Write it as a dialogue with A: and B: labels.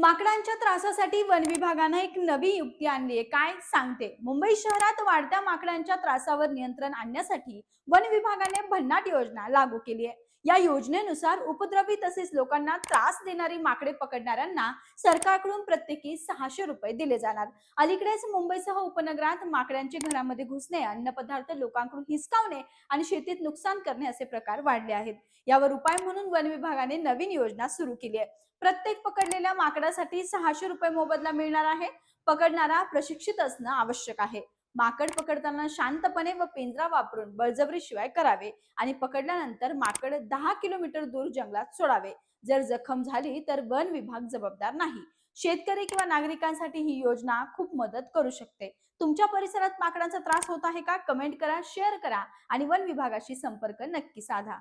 A: माकडांच्या त्रासासाठी one विभागानं एक नवी युक्ती आणली आहे. काय सांगते? मुंबई शहरात वाढत्या माकडांच्या त्रासावर नियंत्रण आणण्यासाठी वन विभागाने भन्नाट योजना लागू केली आहे. या योजनेनुसार उपद्रवी तसेच लोकांना त्रास देणारी माकडे पकडणाऱ्यांना सरकारकडून प्रत्येकी सहाशे रुपये दिले जाणार. अलीकडेच मुंबईसह उपनगरात माकड्यांचे घरामध्ये घुसणे अन्नपदार्थ लोकांकडून हिसकावणे आणि शेतीत नुकसान करणे असे प्रकार वाढले आहेत. यावर उपाय म्हणून वन विभागाने नवीन योजना सुरू केली आहे. प्रत्येक पकडलेल्या माकडासाठी सहाशे रुपये मोबदला मिळणार आहे. पकडणारा प्रशिक्षित असणं आवश्यक आहे. माकड पकडताना शांतपणे व पिंजरा वापरून बळजबरीशिवाय करावे आणि पकडल्यानंतर माकड दहा किलोमीटर दूर जंगलात सोडावे. जर जखम झाली तर वन विभाग जबाबदार नाही. शेतकरी किंवा नागरिकांसाठी ही योजना खूप मदत करू शकते. तुमच्या परिसरात माकडांचा त्रास होत आहे का? कमेंट करा शेअर करा आणि वन विभागाशी संपर्क नक्की साधा.